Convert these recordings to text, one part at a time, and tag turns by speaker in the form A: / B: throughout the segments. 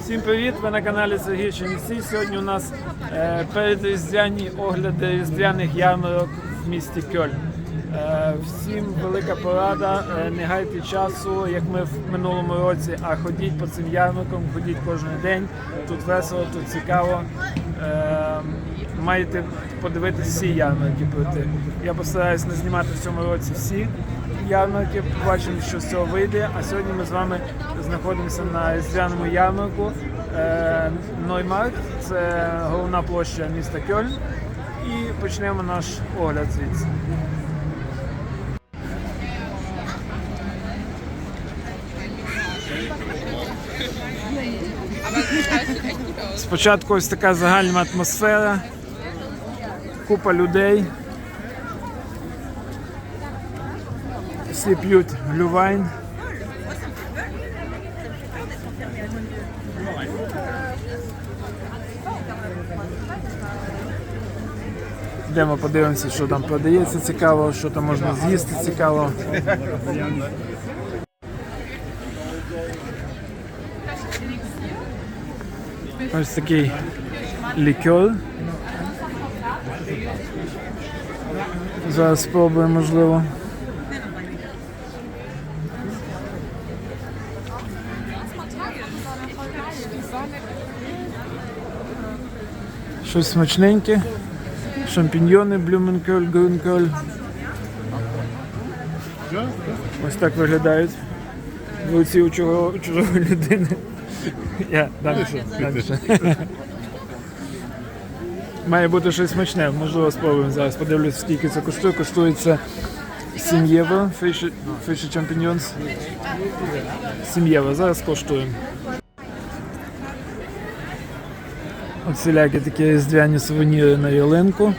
A: Всім привіт! Ви на каналі Сергій Чернівці. Сьогодні у нас е, передріздвяні огляди різдвяних ярмарок в місті Кьольн. Е, всім велика порада. Е, не гайте часу, як ми в минулому році, а ходіть по цим ярмаркам, ходіть кожен день. Тут весело, тут цікаво. Е, маєте подивитися всі ярмарки пройти. Я постараюсь не знімати в цьому році всі ярмарки. Побачимо, що з цього вийде. А сьогодні ми з вами знаходимося на різдвяному ярмарку е, Ноймарк. Це головна площа міста Кьольн. І почнемо наш огляд звідси. Спочатку ось така загальна атмосфера, купа людей. Всі п'ють глювайн. Йдемо подивимося, що там продається цікаво, що там можна з'їсти цікаво. Ось такий лікер. Зараз спробуємо, можливо. Щось смачненьке. Шампіньйони, блюменкель, грюнкель. Ось так виглядають. В у чужого, людини. Я, дальше. Має бути щось смачне, можливо, спробуємо зараз. Подивлюсь, скільки це коштує. Коштує це 7 євро. Фіші, фіші чампіньонс. 7 євро. Зараз коштуємо. Оцілякі такі різдвяні сувеніри на ялинку.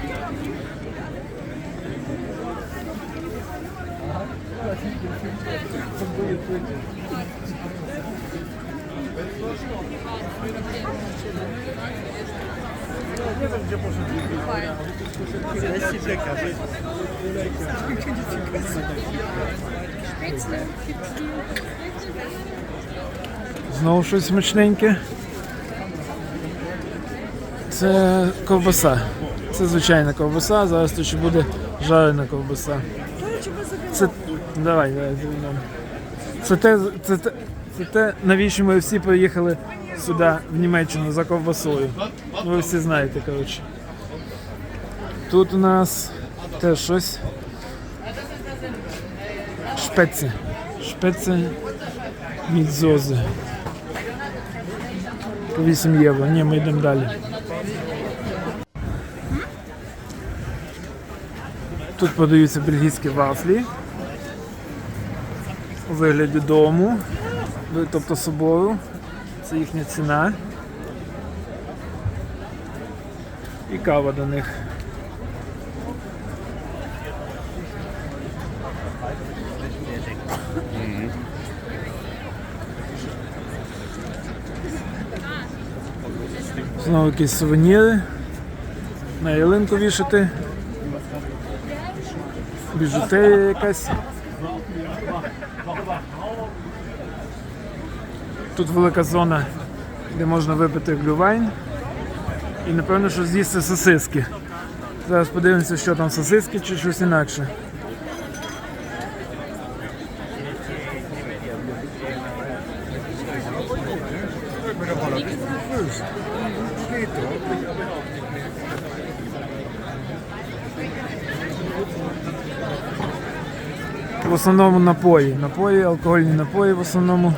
A: Знову щось смачненьке. Це ковбаса. Це звичайна ковбаса, зараз тут ще буде жарена ковбаса. Це. Давай, давай, звернемо. Це те, це, те, це те, навіщо ми всі приїхали сюди, в Німеччину, за ковбасою. Ви всі знаєте, коротше. Тут у нас теж щось. Шпеці. Шпеці від зози. По 8 євро. Ні, ми йдемо далі. Тут подаються бельгійські вафлі у вигляді дому, тобто собору. Це їхня ціна. І кава до них. Знову якісь сувеніри. На ялинку вішати. Біжутерія якась. Тут велика зона, де можна випити глювайн. І напевно, що з'їсти сосиски. Зараз подивимося, що там сосиски чи щось інакше. В основному напої. Напої, алкогольні напої в основному.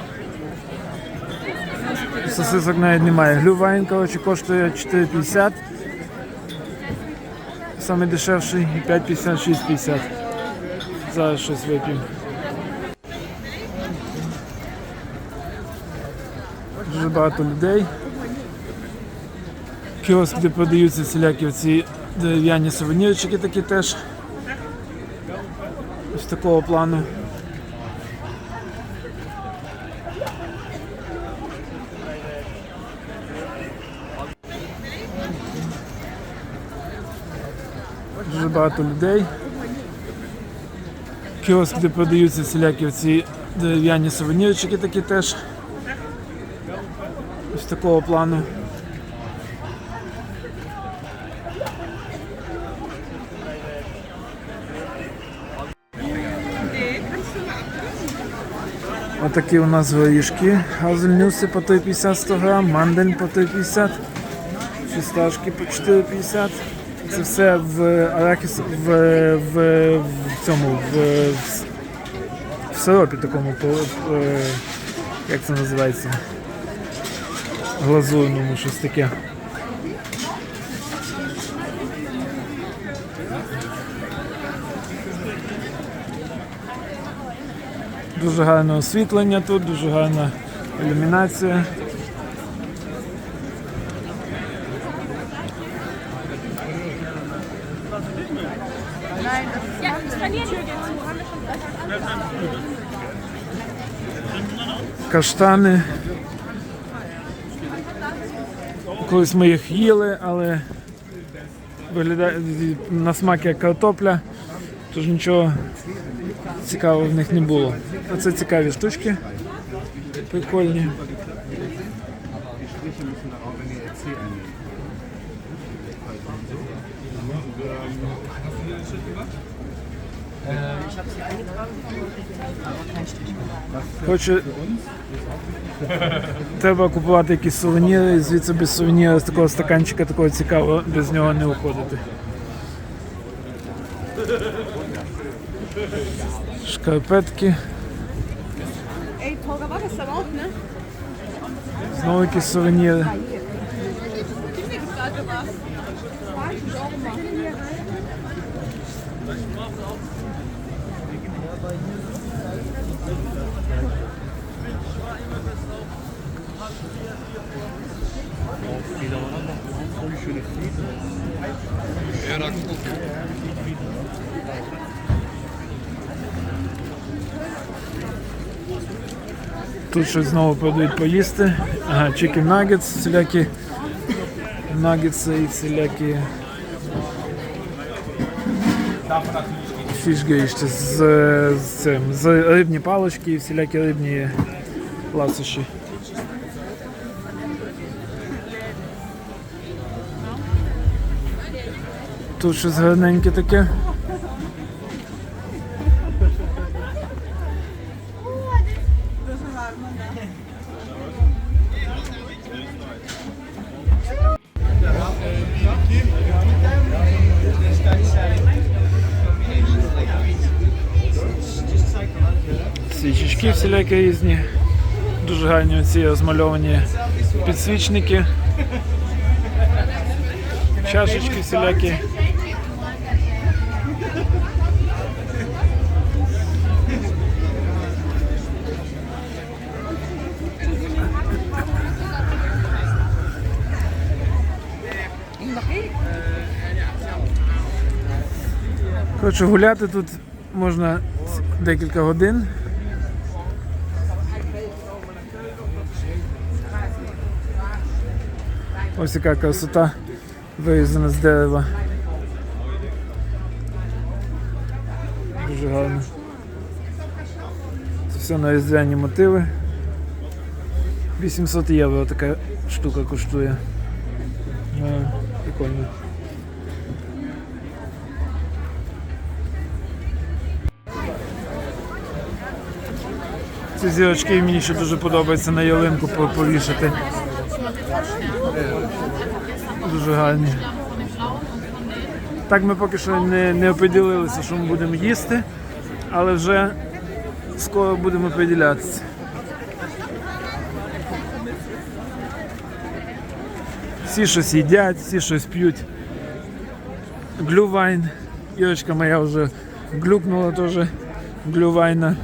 A: Сосисок навіть немає. Глювайн, коротше, коштує 4,50. Саме дешевший 5,50, 6,50. Зараз щось вип'ємо. Дуже багато людей. Кіоск, де продаються всілякі ці дерев'яні сувенірчики такі теж. Такого плану. Дуже багато людей. Кіоск, де продаються всілякі ці дерев'яні сувенірчики такі теж. Ось такого плану. Отакі у нас горішки. Газельнюси по 3,50 100 грам, мандень по 3,50, фісташки по 4,50. Це все в арахіс в, в, в цьому в, в, в сиропі такому, по, е, як це називається? Глазурному, щось таке. Дуже гарне освітлення тут, дуже гарна ілюмінація. Каштани. Колись ми їх їли, але виглядає на смак як картопля, тож нічого цікавого в них не було. Оце цікаві штучки. Прикольні. Коротше, треба купувати якісь сувеніри, і звідси без сувеніра з такого стаканчика такого цікавого, без нього не уходити. шкарпетки. Знову якісь сувеніри.
B: Ja, da guck.
A: Тут щось знову продають поїсти. Ага, chicken nuggets, всілякі нагетси всілякі фішгейшти з, з, цим, з рибні палички і всілякі рибні ласощі. Тут щось гарненьке таке. Свічечки всілякі різні. Дуже гарні ці розмальовані підсвічники. Чашечки всілякі. Коротше, гуляти тут можна декілька годин. Ось яка красота вирізана з дерева. Дуже гарно. Це все на різдвяні мотиви. 800 євро така штука коштує. Е, Прикольно. Ці зірочки мені ще дуже подобається на ялинку повішати. Дуже гарні. Так ми поки що не, не оприділилися, що ми будемо їсти, але вже скоро будемо оприділятися. Всі щось їдять, всі щось п'ють. Глювайн. Ірочка моя вже глюкнула теж глювайна.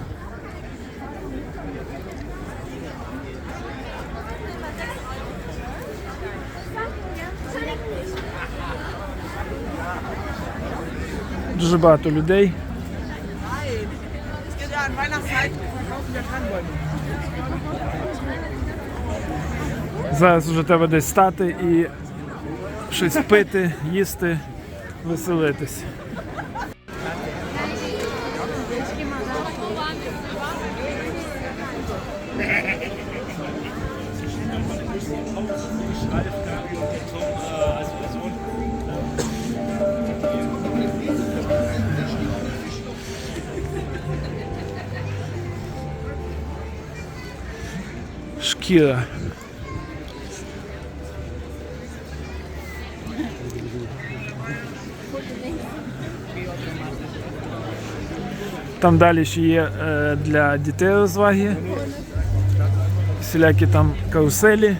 A: Дуже багато людей. Зараз вже треба десь стати і щось пити, їсти, веселитись. Шкіра. Там далі ще є е, для дітей розваги. Всілякі там каруселі.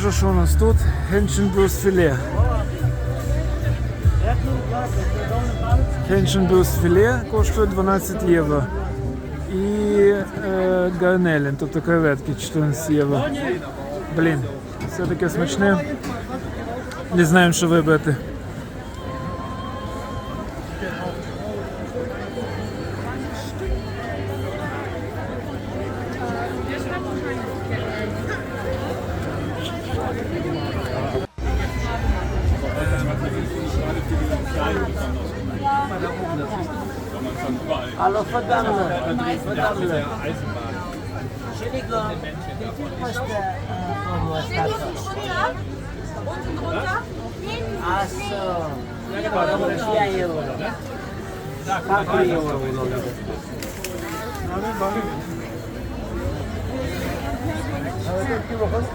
A: Їжа, що у нас тут? Хеншенбрус філе. Хеншенбрус філе коштує 12 євро. І е, гарнелін, тобто креветки 14 євро. Блін, все таке смачне. Не знаємо, що вибрати.
C: Hallo Verdammte. Verdammte. Entschuldigung, wie viel kostet der
B: Unten drunter?
C: Ach so. 4 Euro. 4 Euro.
D: Evet, bir bakalım.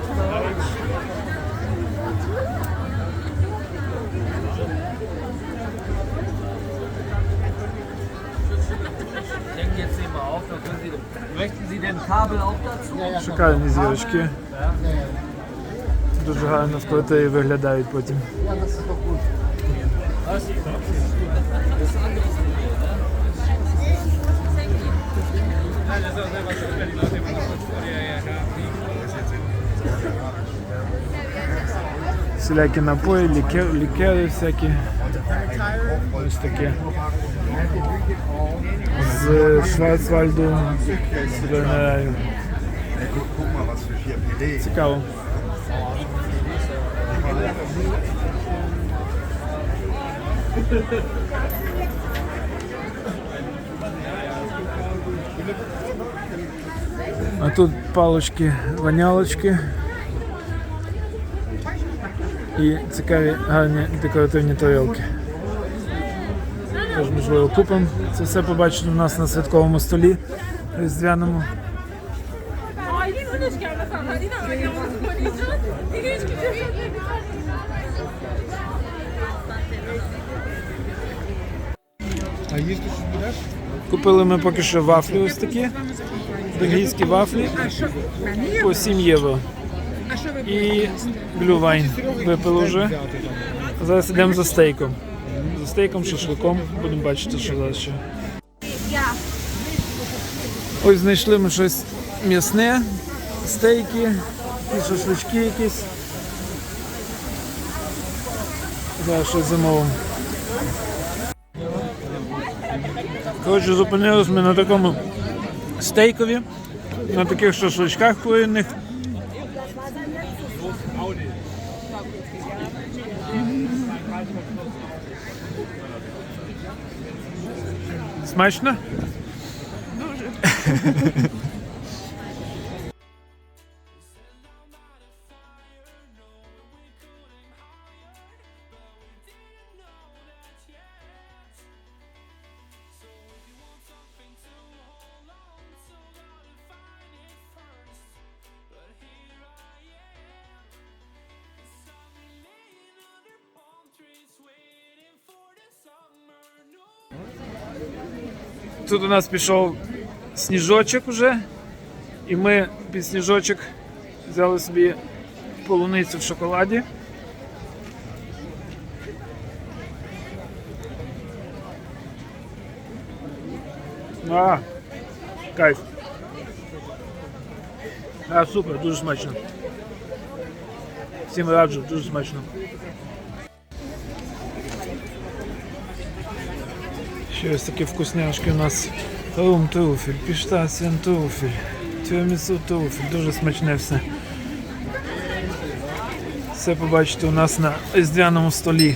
D: Eben auf, dann können Sie, möchten Sie denn Kabel auch dazu?
A: Шикарні зірочки. Дуже гарно в квартирі виглядають потім. Всілякі напої, лікер, лікери всякі. Ось таке. З Шварцвальду сюди
E: Guck mal, was wir hier belegen.
A: Цікаво. А тут палочки, вонялочки. І цікаві гарні декоративні тарілки. Тож, можливо, купимо. Це все побачите у нас на святковому столі різдвяному.
F: А їсти щось будеш?
A: Купили ми поки що вафлі ось такі. Бельгійські вафлі по 7 євро. І глювайн випили вже. Зараз йдемо за стейком. За стейком, шашликом. Будемо бачити, що ще. Ось знайшли ми щось м'ясне, стейки, і шашлички якісь. Зараз щось замовимо. Коротше, зупинились ми на такому стейкові, на таких шашличках куриних. Смачно? Тут у нас пішов сніжочок уже. І ми під сніжочок взяли собі полуницю в шоколаді. А, кайф. А, супер, дуже смачно. Всім раджу, дуже смачно. Ще ось такі вкусняшки у нас. Рум туфель, піштасіан туфель, тюрмісу туфель, дуже смачне все. Все побачите у нас на різдвяному столі.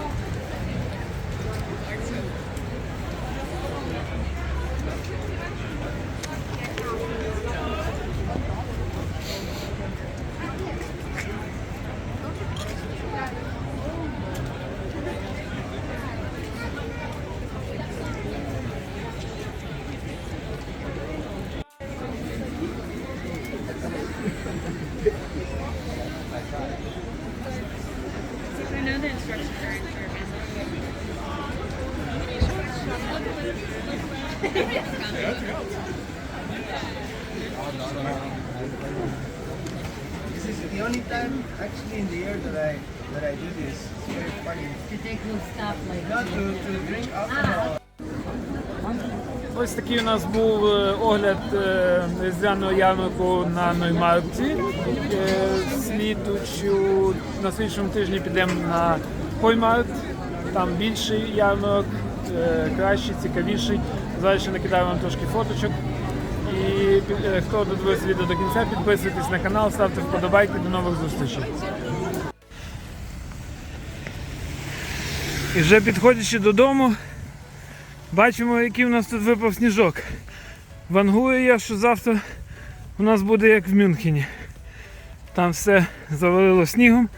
F: This is the only time actually in the year that I that I do this. It's very funny.
G: to take those stuff like
F: Not to, to drink alcohol.
A: Ось такий у нас був е, огляд е, різдвяного ярмарку на Ноймаркті. Е, Слідучу на слідчому тижні підемо на Хоймаркт. Там більший ярмарок, кращий, цікавіший. Зараз ще накидаю вам трошки фоточок. І е, хто додивився відео до кінця, підписуйтесь на канал, ставте вподобайки. До нових зустрічей. І вже підходячи додому, Бачимо, який у нас тут випав сніжок. Вангую я, що завтра у нас буде як в Мюнхені. Там все завалило снігом.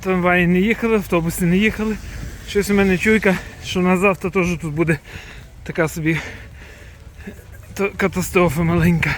A: Трамваї не їхали, автобуси не їхали. Щось у мене чуйка, що у нас завтра теж тут буде така собі катастрофа маленька.